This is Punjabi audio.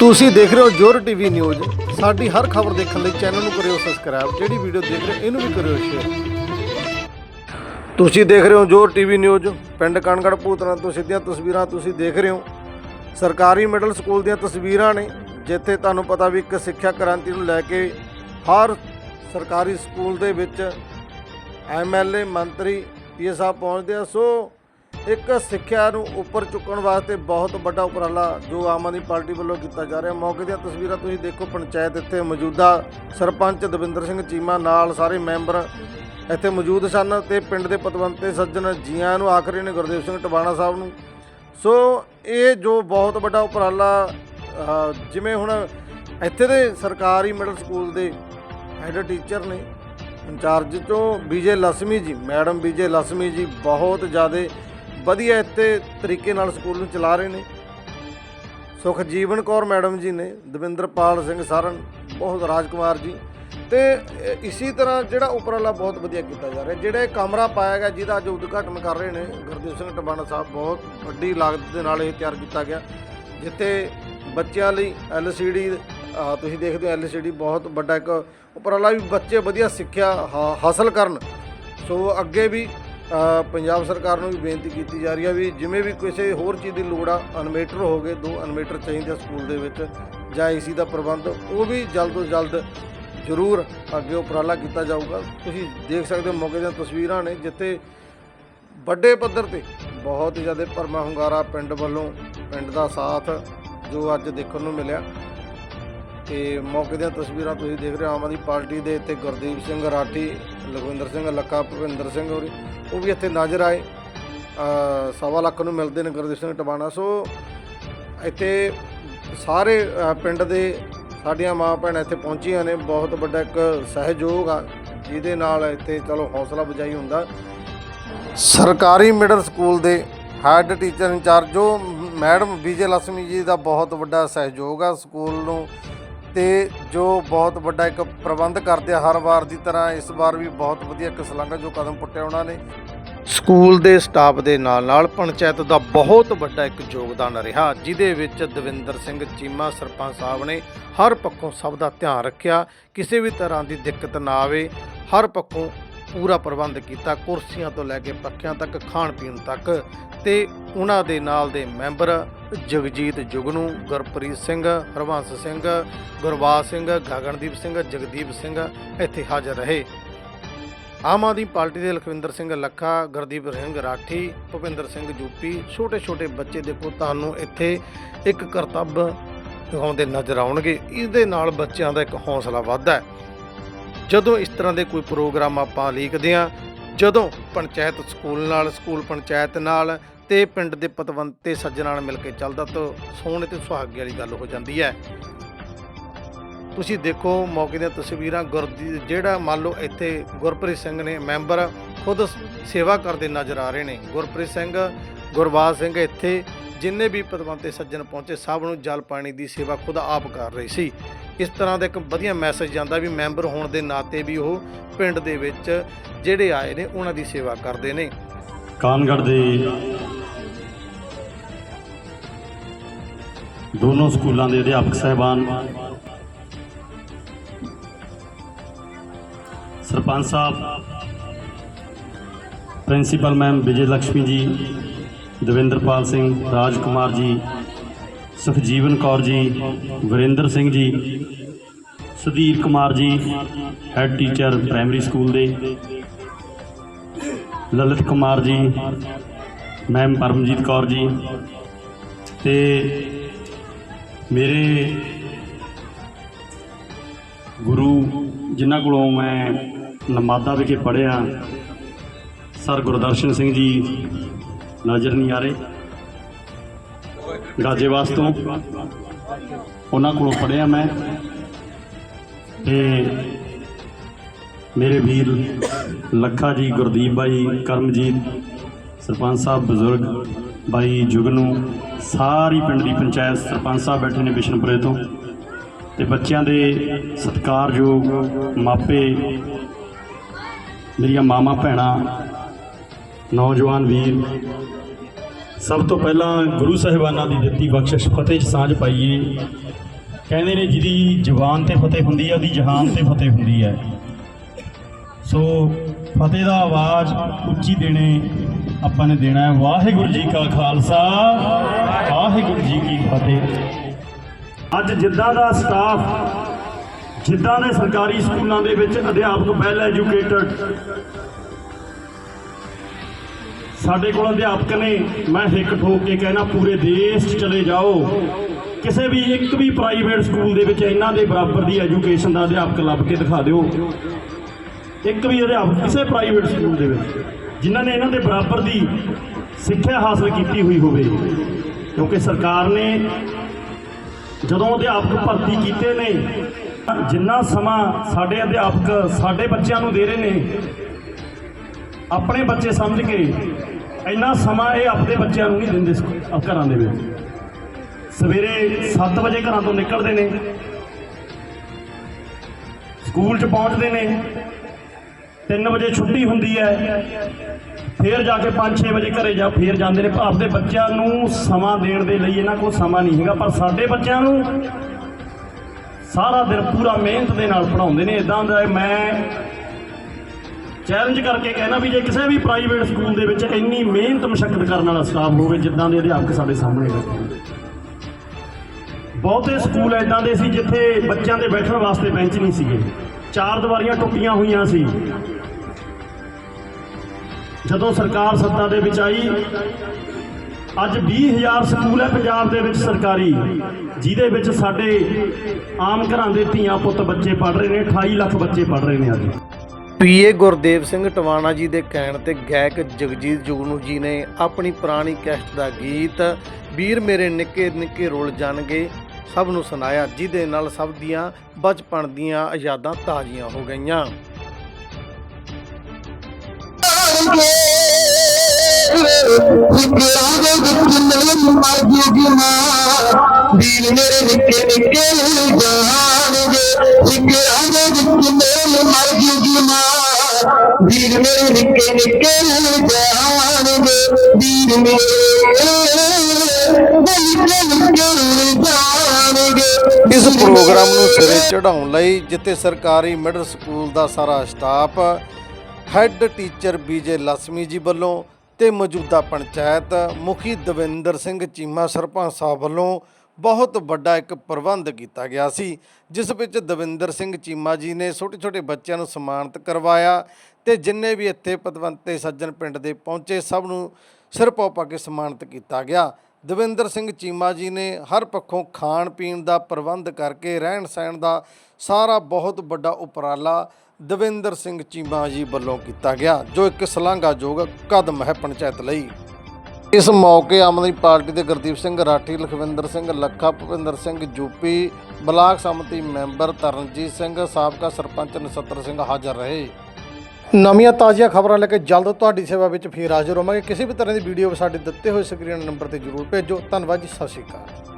ਤੁਸੀਂ ਦੇਖ ਰਹੇ ਹੋ ਜੋਰ ਟੀਵੀ ਨਿਊਜ਼। ਸਾਡੀ ਹਰ ਖਬਰ ਦੇਖਣ ਲਈ ਚੈਨਲ ਨੂੰ ਕਰਿਓ ਸਬਸਕ੍ਰਾਈਬ ਜਿਹੜੀ ਵੀਡੀਓ ਦੇਖ ਰਹੇ ਹੋ, ਇਹਨੂੰ ਵੀ ਕਰਿਓ ਸ਼ੇਅਰ ਤੁਸੀਂ ਦੇਖ ਰਹੇ ਹੋ ਜੋਰ ਟੀਵੀ ਨਿਊਜ਼, ਪਿੰਡ ਕਣਗੜ ਭੂਤਨਾ ਤੋਂ ਸਿੱਧੀਆਂ ਤਸਵੀਰਾਂ ਤੁਸੀਂ ਦੇਖ ਰਹੇ ਹੋ। ਸਰਕਾਰੀ ਮਿਡਲ ਸਕੂਲ ਦੀਆਂ ਤਸਵੀਰਾਂ ਨੇ, ਜਿੱਥੇ ਤੁਹਾਨੂੰ ਪਤਾ ਵੀ ਇੱਕ ਸਿੱਖਿਆ ਕ੍ਰਾਂਤੀ ਨੂੰ ਲੈ ਕੇ ਹਰ ਸਰਕਾਰੀ ਸਕੂਲ ਦੇ ਵਿੱਚ ਐਮਐਲਏ ਮੰਤਰੀ ਇਹ ਸਭ ਪਹੁੰਚਦੇ ਆ। ਸੋ ਇੱਕ ਸਿੱਖਿਆ ਨੂੰ ਉੱਪਰ ਚੁੱਕਣ ਵਾਸਤੇ ਬਹੁਤ ਵੱਡਾ ਉਪਰਾਲਾ ਜੋ ਆਮ ਆਦਮੀ ਪਾਰਟੀ ਵੱਲੋਂ ਕੀਤਾ ਜਾ ਰਿਹਾ। ਮੌਕੇ ਦੀਆਂ ਤਸਵੀਰਾਂ ਤੁਸੀਂ ਦੇਖੋ, ਪੰਚਾਇਤ ਇੱਥੇ ਮੌਜੂਦਾ ਸਰਪੰਚ ਦਵਿੰਦਰ ਸਿੰਘ ਚੀਮਾ ਨਾਲ ਸਾਰੇ ਮੈਂਬਰ ਇੱਥੇ ਮੌਜੂਦ ਸਨ ਤੇ ਪਿੰਡ ਦੇ ਪਤਵੰਤੇ ਸੱਜਣ ਜੀਆਂ ਨੂੰ, ਆਖਰੀ ਨੇ ਗੁਰਦੇਵ ਸਿੰਘ ਟਵਾਣਾ ਸਾਹਿਬ ਨੂੰ। ਸੋ ਇਹ ਜੋ ਬਹੁਤ ਵੱਡਾ ਉਪਰਾਲਾ ਜਿਵੇਂ ਹੁਣ ਇੱਥੇ ਦੇ ਸਰਕਾਰੀ ਮਿਡਲ ਸਕੂਲ ਦੇ ਹੈਡ ਟੀਚਰ ਨੇ, ਇੰਚਾਰਜ ਤੋਂ ਵਿਜੇ ਲਸਮੀ ਜੀ, ਮੈਡਮ ਵਿਜੇ ਲਸਮੀ ਜੀ ਬਹੁਤ ਜ਼ਿਆਦਾ ਵਧੀਆ ਇੱਥੇ ਤਰੀਕੇ ਨਾਲ ਸਕੂਲ ਨੂੰ ਚਲਾ ਰਹੇ ਨੇ। ਸੁਖਜੀਵਨ ਕੌਰ ਮੈਡਮ ਜੀ ਨੇ, ਦਵਿੰਦਰਪਾਲ ਸਿੰਘ ਸਾਰਨ, ਬਹੁਤ ਰਾਜਕੁਮਾਰ ਜੀ। ਤੇ ਇਹ- ਇਸੇ ਤਰ੍ਹਾਂ ਜਿਹੜਾ ਉਪਰਾਲਾ ਬਹੁਤ ਵਧੀਆ ਕੀਤਾ ਜਾ ਰਿਹਾ। ਜਿਹੜਾ ਇਹ ਕਮਰਾ ਪਾਇਆ ਗਿਆ, ਜਿਹਦਾ ਅੱਜ ਉਦਘਾਟਨ ਕਰ ਰਹੇ ਨੇ ਗੁਰਦੇਵ ਸਿੰਘ ਟਬਾਣਾ ਸਾਹਿਬ, ਬਹੁਤ ਵੱਡੀ ਲਾਗਤ ਦੇ ਨਾਲ ਇਹ ਤਿਆਰ ਕੀਤਾ ਗਿਆ। ਜਿੱਥੇ ਬੱਚਿਆਂ ਲਈ LCD ਅਹ ਤੁਸੀਂ ਦੇਖਦੇ ਹੋ LCD ਬਹੁਤ ਵੱਡਾ ਇੱਕ ਉਪਰਾਲਾ ਵੀ ਬੱਚੇ ਵਧੀਆ ਸਿੱਖਿਆ ਹਾ- ਹਾਸਲ ਕਰਨ। ਸੋ ਅੱਗੇ ਵੀ ਪੰਜਾਬ ਸਰਕਾਰ ਨੂੰ ਵੀ ਬੇਨਤੀ ਕੀਤੀ ਜਾ ਰਹੀ ਹੈ ਵੀ ਜਿਵੇਂ ਵੀ ਕਿਸੇ ਹੋਰ ਚੀਜ਼ ਦੀ ਲੋੜ ਆ ਇਨਵੇਟਰ ਹੋ ਗਏ, ਦੋ ਇਨਵੇਟਰ ਚਾਹੀਦੇ ਆ ਸਕੂਲ ਦੇ ਵਿੱਚ ਜਾਂ ਏਸੀ ਦਾ ਪ੍ਰਬੰਧ, ਉਹ ਵੀ ਜਲਦ ਤੋਂ ਜਲਦ ਜ਼ਰੂਰ ਅੱਗੇ ਉਪਰਾਲਾ ਕੀਤਾ ਜਾਊਗਾ। ਤੁਸੀਂ ਦੇਖ ਸਕਦੇ ਹੋ ਮੌਕੇ ਦੀਆਂ ਤਸਵੀਰਾਂ ਨੇ, ਜਿੱਥੇ ਵੱਡੇ ਪੱਧਰ ਤੇ ਬਹੁਤ ਹੀ ਜ਼ਿਆਦਾ ਪਰਮਾ ਹੁੰਗਾਰਾ ਪਿੰਡ ਵੱਲੋਂ, ਪਿੰਡ ਦਾ ਸਾਥ ਜੋ ਅੱਜ ਦੇਖਣ ਨੂੰ ਮਿਲਿਆ। ਤੇ ਮੌਕੇ ਦੀਆਂ ਤਸਵੀਰਾਂ ਤੁਸੀਂ ਦੇਖ ਰਹੇ ਹੋ, ਆਮ ਆਦਮੀ ਪਾਰਟੀ ਦੇ ਇੱਥੇ ਗੁਰਦੀਪ ਸਿੰਘ ਰਾਠੀ ਲਖਵਿੰਦਰ ਸਿੰਘ ਲੱਕਾ ਭੁਪਿੰਦਰ ਸਿੰਘ ਹੋਰੀ, ਉਹ ਵੀ ਇੱਥੇ ਨਜ਼ਰ ਆਏ। ਸਵਾ ਲੱਖ ਨੂੰ ਮਿਲਦੇ ਨੇ ਗੁਰਦੀਪ ਸਿੰਘ ਟਬਾਣਾ ਸੋ ਇੱਥੇ ਸਾਰੇ ਪਿੰਡ ਦੇ ਸਾਡੀਆਂ ਮਾਂ ਭੈਣਾਂ ਇੱਥੇ ਪਹੁੰਚੀਆਂ ਨੇ। ਬਹੁਤ ਵੱਡਾ ਇੱਕ ਸਹਿਯੋਗ ਆ, ਜਿਹਦੇ ਨਾਲ ਇੱਥੇ ਚਲੋ ਹੌਸਲਾ ਬਜਾਈ ਹੁੰਦਾ। ਸਰਕਾਰੀ ਮਿਡਲ ਸਕੂਲ ਦੇ ਹੈੱਡ ਟੀਚਰ ਇੰਚਾਰਜ ਜੋ ਮੈਡਮ ਵਿਜੇ ਲక్ష్ਮੀ ਜੀ ਦਾ ਬਹੁਤ ਵੱਡਾ ਸਹਿਯੋਗ ਆ ਸਕੂਲ ਨੂੰ। ਤੇ ਜੋ ਬਹੁਤ ਵੱਡਾ ਇੱਕ ਪ੍ਰਬੰਧ ਕਰਦੇ ਆ ਹਰ ਵਾਰ ਦੀ ਤਰ੍ਹਾਂ ਇਸ ਵਾਰ ਵੀ ਬਹੁਤ ਵਧੀਆ ਇੱਕ ਸਲਾਘਾ ਜੋ ਕਦਮ ਪੁੱਟਿਆ ਉਹਨਾਂ ਨੇ। ਸਕੂਲ ਦੇ ਸਟਾਫ ਦੇ ਨਾਲ ਨਾਲ ਪੰਚਾਇਤ ਦਾ ਬਹੁਤ ਵੱਡਾ ਇੱਕ ਯੋਗਦਾਨ ਰਿਹਾ, ਜਿਹਦੇ ਵਿੱਚ ਦਵਿੰਦਰ ਸਿੰਘ ਚੀਮਾ ਸਰਪੰਚ ਸਾਹਿਬ ਨੇ ਹਰ ਪੱਖੋਂ ਸਭ ਦਾ ਧਿਆਨ ਰੱਖਿਆ, ਕਿਸੇ ਵੀ ਤਰ੍ਹਾਂ ਦੀ ਦਿੱਕਤ ਨਾ ਆਵੇ, ਹਰ ਪੱਖੋਂ ਪੂਰਾ ਪ੍ਰਬੰਧ ਕੀਤਾ, ਕੁਰਸੀਆਂ ਤੋਂ ਲੈ ਕੇ ਪੱਖਿਆਂ ਤੱਕ, ਖਾਣ ਪੀਣ ਤੱਕ ਤੇ ਉਹਨਾਂ ਦੇ ਨਾਲ ਦੇ ਮੈਂਬਰ ਜਗਜੀਤ ਜੁਗਨੂ, ਗੁਰਪ੍ਰੀਤ ਸਿੰਘ, ਹਰਵੰਸ ਸਿੰਘ, ਗੁਰਬਾਜ ਸਿੰਘ, ਗਗਨਦੀਪ ਸਿੰਘ, ਜਗਦੀਪ ਸਿੰਘ ਇੱਥੇ ਹਾਜ਼ਰ ਰਹੇ। ਆਮ ਆਦਮੀ ਪਾਰਟੀ ਦੇ ਲਖਵਿੰਦਰ ਸਿੰਘ ਲੱਖਾ, ਗੁਰਦੀਪ ਸਿੰਘ ਰਾਠੀ, ਭੁਪਿੰਦਰ ਸਿੰਘ ਜੂਪੀ ਛੋਟੇ ਛੋਟੇ ਬੱਚੇ ਦੇਖੋ ਤੁਹਾਨੂੰ ਇੱਥੇ ਇੱਕ ਕਰਤੱਵ ਦਿਖਾਉਂਦੇ ਨਜ਼ਰ ਆਉਣਗੇ। ਇਸ ਦੇ ਨਾਲ ਬੱਚਿਆਂ ਦਾ ਇੱਕ ਹੌਸਲਾ ਵੱਧਦਾ ਹੈ। ਜਦੋਂ ਇਸ ਤਰ੍ਹਾਂ ਦੇ ਕੋਈ ਪ੍ਰੋਗਰਾਮ ਆਪਾਂ ਲਿਖਦੇ ਹਾਂ, ਜਦੋਂ ਪੰਚਾਇਤ ਸਕੂਲ ਨਾਲ, ਸਕੂਲ ਪੰਚਾਇਤ ਨਾਲ ਤੇ ਪਿੰਡ ਦੇ ਪਤਵੰਤੇ ਸੱਜਣਾਂ ਨਾਲ ਮਿਲ ਕੇ ਚੱਲਦਾ ਤਾਂ ਸੋਹਣੇ ਤੇ ਸੁਹਾਗੇ ਵਾਲੀ ਗੱਲ ਹੋ ਜਾਂਦੀ ਹੈ। ਤੁਸੀਂ ਦੇਖੋ ਮੌਕੇ ਦੀਆਂ ਤਸਵੀਰਾਂ, ਗੁਰਦੀ ਜਿਹੜਾ ਮੰਨ ਲਓ ਇੱਥੇ ਗੁਰਪ੍ਰੀਤ ਸਿੰਘ ਨੇ ਮੈਂਬਰ ਖੁਦ ਸੇਵਾ ਕਰਦੇ ਨਜ਼ਰ ਆ ਰਹੇ ਨੇ। ਗੁਰਪ੍ਰੀਤ ਸਿੰਘ ਗੁਰਬਾਜ ਸਿੰਘ ਇੱਥੇ ਜਿੰਨੇ ਵੀ ਪਤਵੰਤੇ ਸੱਜਣ ਪਹੁੰਚੇ ਸਭ ਨੂੰ ਜਲ ਪਾਣੀ ਦੀ ਸੇਵਾ ਖੁਦ ਆਪ ਕਰ ਰਹੀ ਸੀ। ਇਸ ਤਰ੍ਹਾਂ ਦਾ ਇੱਕ ਵਧੀਆ ਮੈਸੇਜ ਜਾਂਦਾ ਵੀ ਮੈਂਬਰ ਹੋਣ ਦੇ ਨਾਤੇ ਵੀ ਉਹ ਪਿੰਡ ਦੇ ਵਿੱਚ ਜਿਹੜੇ ਆਏ ਨੇ, ਉਹਨਾਂ ਦੀ ਸੇਵਾ ਕਰਦੇ ਨੇ। ਕਾਨਗੜ ਦੇ ਦੋਨੋਂ ਸਕੂਲਾਂ ਦੇ ਅਧਿਆਪਕ ਸਹਿਬਾਨ ਸਰਪੰਚ ਸਾਹਿਬ, ਪ੍ਰਿੰਸੀਪਲ ਮੈਮ ਵਿਜੇ ਲక్ష్ਮੀ ਜੀ ਦਵਿੰਦਰਪਾਲ ਸਿੰਘ, ਰਾਜਕੁਮਾਰ ਜੀ, Sukhjeevan Kaur ji, Varinder Singh ji, Sudhir Kumar ji head teacher primary school ਦੇ, ਲਲਿਤ ਕੁਮਾਰ ਜੀ ਮੈਮ ਪਰਮਜੀਤ ਕੌਰ ਜੀ ਤੇ ਮੇਰੇ ਗੁਰੂ ਜਿਨ੍ਹਾਂ ਕੋਲੋਂ ਮੈਂ ਨਮਾਦਾ ਵਿਖੇ ਪੜ੍ਹਿਆ, ਸਰ ਗੁਰਦਰਸ਼ਨ ਸਿੰਘ ਜੀ ਨਜ਼ਰ ਨਹੀਂ ਆ ਰਹੇ। ਗਾਜੇਵਾਸ ਤੋਂ ਉਹਨਾਂ ਕੋਲੋਂ ਪੜ੍ਹਿਆ ਮੈਂ ਤੇ ਮੇਰੇ ਵੀਰ ਲੱਖਾ ਜੀ, ਗੁਰਦੀਪ ਬਾਈ, ਕਰਮਜੀਤ, ਸਰਪੰਚ ਸਾਹਿਬ, ਬਜ਼ੁਰਗ ਬਾਈ ਜੁਗਨੂ, ਸਾਰੀ ਪਿੰਡ ਦੀ ਪੰਚਾਇਤ ਸਰਪੰਚ ਸਾਹਿਬ ਬੈਠੇ ਨੇ ਬਿਸ਼ਨਪੁਰੇ ਤੋਂ ਤੇ ਬੱਚਿਆਂ ਦੇ ਸਤਿਕਾਰਯੋਗ ਮਾਪੇ, ਮੇਰੀਆਂ ਮਾਮਾ ਭੈਣਾਂ ਨੌਜਵਾਨ ਵੀਰ, ਸਭ ਤੋਂ ਪਹਿਲਾਂ ਗੁਰੂ ਸਾਹਿਬਾਨਾਂ ਦੀ ਦਿੱਤੀ ਬਖਸ਼ਿਸ਼, ਫਤਿਹ 'ਚ ਸਾਂਝ ਪਾਈਏ। ਕਹਿੰਦੇ ਨੇ, ਜਿਹਦੀ ਜ਼ੁਬਾਨ ਤੇ ਫਤਿਹ ਹੁੰਦੀ ਹੈ ਉਹਦੀ ਜਹਾਨ ਤੇ ਫਤਿਹ ਹੁੰਦੀ ਹੈ ਸੋ ਫਤਿਹ ਦਾ ਆਵਾਜ਼ ਉੱਚੀ ਦੇਣੇ ਆਪਾਂ ਨੇ ਦੇਣਾ ਹੈ। ਵਾਹਿਗੁਰੂ ਜੀ ਕਾ ਖਾਲਸਾ, ਵਾਹਿਗੁਰੂ ਜੀ ਕੀ ਫਤਿਹ। ਅੱਜ ਜਿੱਦਾਂ ਦਾ ਸਟਾਫ, ਜਿੱਦਾਂ ਦੇ ਸਰਕਾਰੀ ਸਕੂਲਾਂ ਦੇ ਵਿੱਚ ਅਧਿਆਪਕ ਵੈਲ ਐਜੂਕੇਟਡ ਸਾਡੇ ਕੋਲ ਅਧਿਆਪਕ ਨੇ, ਮੈਂ ਹਿੱਕ ਠੋਕ ਕੇ ਕਹਿਣਾ, ਪੂਰੇ ਦੇਸ਼ 'ਚ ਚਲੇ ਜਾਓ। ਕਿਸੇ ਵੀ ਇੱਕ ਵੀ ਪ੍ਰਾਈਵੇਟ ਸਕੂਲ ਦੇ ਵਿੱਚ ਇਹਨਾਂ ਦੇ ਬਰਾਬਰ ਦੀ ਐਜੂਕੇਸ਼ਨ ਦਾ ਅਧਿਆਪਕ ਲੱਭ ਕੇ ਦਿਖਾ ਦਿਓ। ਇੱਕ ਵੀ ਅਧਿਆਪਕ ਕਿਸੇ ਪ੍ਰਾਈਵੇਟ ਸਕੂਲ ਦੇ ਵਿੱਚ, ਜਿਨ੍ਹਾਂ ਨੇ ਇਹਨਾਂ ਦੇ ਬਰਾਬਰ ਦੀ ਸਿੱਖਿਆ ਹਾਸਲ ਕੀਤੀ ਹੋਈ ਹੋਵੇ, ਕਿਉਂਕਿ ਸਰਕਾਰ ਨੇ ਜਦੋਂ ਅਧਿਆਪਕ ਭਰਤੀ ਕੀਤੇ ਨੇ, ਜਿੰਨਾ ਸਮਾਂ ਸਾਡੇ ਅਧਿਆਪਕ ਸਾਡੇ ਬੱਚਿਆਂ ਨੂੰ ਦੇ ਰਹੇ ਨੇ, ਆਪਣੇ ਬੱਚੇ ਸਮਝ ਕੇ ਇੰਨਾ ਸਮਾਂ ਇਹ ਆਪਣੇ ਬੱਚਿਆਂ ਨੂੰ ਨਹੀਂ ਦਿੰਦੇ ਘਰਾਂ ਦੇ ਵਿੱਚ। ਸਵੇਰੇ 7 ਵਜੇ ਘਰਾਂ ਤੋਂ ਨਿਕਲਦੇ ਨੇ। ਸਕੂਲ 'ਚ ਪਹੁੰਚਦੇ ਨੇ। 3 ਵਜੇ ਛੁੱਟੀ ਹੁੰਦੀ ਹੈ। ਫੇਰ ਜਾ ਕੇ 5-6 ਵਜੇ ਘਰੇ ਜਾ ਫੇਰ ਜਾਂਦੇ ਨੇ। ਆਪਦੇ ਬੱਚਿਆਂ ਨੂੰ ਸਮਾਂ ਦੇਣ ਦੇ ਲਈ ਇਹਨਾਂ ਕੋਲ ਸਮਾਂ ਨਹੀਂ ਹੈਗਾ। ਪਰ ਸਾਡੇ ਬੱਚਿਆਂ ਨੂੰ ਸਾਰਾ ਦਿਨ ਪੂਰਾ ਮਿਹਨਤ ਦੇ ਨਾਲ ਪੜਾਉਂਦੇ ਨੇ। ਇਦਾਂ ਦਾ ਮੈਂ ਚੈਲੰਜ ਕਰਕੇ ਕਹਿਣਾ ਵੀ ਜੇ ਕਿਸੇ ਵੀ ਪ੍ਰਾਈਵੇਟ ਸਕੂਲ ਦੇ ਵਿੱਚ ਇੰਨੀ ਮਿਹਨਤ ਮਸ਼ੱਕਤ ਕਰਨ ਵਾਲਾ ਸਟਾਫ ਹੋਵੇ, ਜਿੱਦਾਂ ਦੇ ਅਧਿਆਪਕ ਸਾਡੇ ਸਾਹਮਣੇ ਬੈਠੇ ਬਹੁਤੇ ਸਕੂਲ ਐਦਾਂ ਦੇ ਸੀ ਜਿੱਥੇ ਬੱਚਿਆਂ ਦੇ ਬੈਠਣ ਵਾਸਤੇ ਬੈਂਚ ਨਹੀਂ ਸੀਗੇ। ਚਾਰ ਦੀਵਾਰੀਆਂ ਟੁੱਟੀਆਂ ਹੋਈਆਂ ਸੀ। ਜਦੋਂ ਸਰਕਾਰ ਸੱਤਾ ਦੇ ਵਿੱਚ ਆਈ, ਅੱਜ 20000 ਸਕੂਲ ਹੈ ਪੰਜਾਬ ਦੇ ਵਿੱਚ ਸਰਕਾਰੀ, ਜਿਹਦੇ ਵਿੱਚ ਸਾਡੇ ਆਮ ਘਰਾਂ ਦੇ ਧੀਆਂ ਪੁੱਤ ਬੱਚੇ ਪੜ ਰਹੇ ਨੇ 28 ਲੱਖ ਬੱਚੇ ਪੜ ਰਹੇ ਨੇ ਅੱਜ। ਪੀਏ ਗੁਰਦੇਵ ਸਿੰਘ ਟਵਾਣਾ ਜੀ ਦੇ ਕਹਿਣ ਤੇ ਗਾਇਕ ਜਗਜੀਤ ਜੁਗਨੂ ਜੀ ਨੇ ਆਪਣੀ ਪੁਰਾਣੀ ਕੈਸਟ ਦਾ ਗੀਤ, ਵੀਰ ਮੇਰੇ ਨਿੱਕੇ ਨਿੱਕੇ ਰੋਲ ਜਾਣਗੇ ਸਭ ਨੂੰ ਸੁਣਾਇਆ, ਜਿਹਦੇ ਨਾਲ ਸਭ ਦੀਆਂ ਬਚਪਨ ਦੀਆਂ ਯਾਦਾਂ ਤਾਜ਼ੀਆਂ ਹੋ ਗਈਆਂ। ਮੇਰੇ ਨਿੱਕੇ ਨਿੱਕੇ ਮੇਰੇ ਨਿੱਕੇ ਨਿੱਕੇ ਜਾਣਗੇ ਵੀਰ ਮੇਰੇ। ਨਿੱਕੇ ਨਿੱਕੇ ਜਾਣਗੇ ਇਸ ਪ੍ਰੋਗਰਾਮ ਨੂੰ ਸਿਰੇ ਚੜਾਉਣ ਲਈ ਜਿੱਥੇ ਸਰਕਾਰੀ ਮਿਡਲ ਸਕੂਲ ਦਾ ਸਾਰਾ ਸਟਾਫ ਹੈੱਡ ਟੀਚਰ ਬੀਜੇ ਲక్ష్ਮੀ ਜੀ ਵੱਲੋਂ ਤੇ ਮੌਜੂਦਾ ਪੰਚਾਇਤ ਮੁਖੀ ਦਵਿੰਦਰ ਸਿੰਘ ਚੀਮਾ ਸਰਪੰਚ ਸਾਹਿਬ ਵੱਲੋਂ ਬਹੁਤ ਵੱਡਾ ਇੱਕ ਪ੍ਰਬੰਧ ਕੀਤਾ ਗਿਆ ਸੀ, ਜਿਸ ਵਿੱਚ ਦਵਿੰਦਰ ਸਿੰਘ ਚੀਮਾ ਜੀ ਨੇ ਛੋਟੇ ਛੋਟੇ ਬੱਚਿਆਂ ਨੂੰ ਸਨਮਾਨਿਤ ਕਰਵਾਇਆ ਤੇ ਜਿੰਨੇ ਵੀ ਇੱਥੇ ਪਤਵੰਤੇ ਸੱਜਣ ਪਿੰਡ ਦੇ ਪਹੁੰਚੇ, ਸਭ ਨੂੰ ਸਿਰ ਪਾ ਪਾ ਕੇ ਸਨਮਾਨਿਤ ਕੀਤਾ ਗਿਆ। ਦਵਿੰਦਰ ਸਿੰਘ ਚੀਮਾ ਜੀ ਨੇ ਹਰ ਪੱਖੋਂ ਖਾਣ ਪੀਣ ਦਾ ਪ੍ਰਬੰਧ ਕਰਕੇ ਰਹਿਣ ਸਹਿਣ ਦਾ ਸਾਰਾ ਬਹੁਤ ਵੱਡਾ ਉਪਰਾਲਾ ਦਵਿੰਦਰ ਸਿੰਘ ਚੀਮਾ ਜੀ ਵੱਲੋਂ ਕੀਤਾ ਗਿਆ, ਜੋ ਇੱਕ ਸ਼ਲਾਘਾਯੋਗ ਕਦਮ ਹੈ ਪੰਚਾਇਤ ਲਈ। ਇਸ ਮੌਕੇ ਆਮ ਆਦਮੀ ਪਾਰਟੀ ਦੇ ਗੁਰਦੀਪ ਸਿੰਘ ਰਾਠੀ, ਲਖਵਿੰਦਰ ਸਿੰਘ ਲੱਖਾ, ਭੁਪਿੰਦਰ ਸਿੰਘ ਯੂਪੀ ਬਲਾਕ ਸਮਿਤੀ ਮੈਂਬਰ ਤਰਨਜੀਤ ਸਿੰਘ, ਸਾਬਕਾ ਸਰਪੰਚ ਨਸੱਤਰ ਸਿੰਘ ਹਾਜ਼ਰ ਰਹੇ। ਨਵੀਆਂ ਤਾਜ਼ੀਆਂ ਖਬਰਾਂ ਲੈ ਕੇ ਜਲਦ ਤੁਹਾਡੀ ਸੇਵਾ ਵਿੱਚ ਫੇਰ ਹਾਜ਼ਰ ਹੋਵਾਂਗੇ। ਕਿਸੇ ਵੀ ਤਰ੍ਹਾਂ ਦੀ ਵੀਡੀਓ ਸਾਡੇ ਦਿੱਤੇ ਹੋਏ ਸਕਰੀਨ ਨੰਬਰ ਤੇ ਜਰੂਰ ਭੇਜੋ। ਧੰਨਵਾਦ ਜੀ, ਸਤਿ ਸ਼੍ਰੀ ਅਕਾਲ।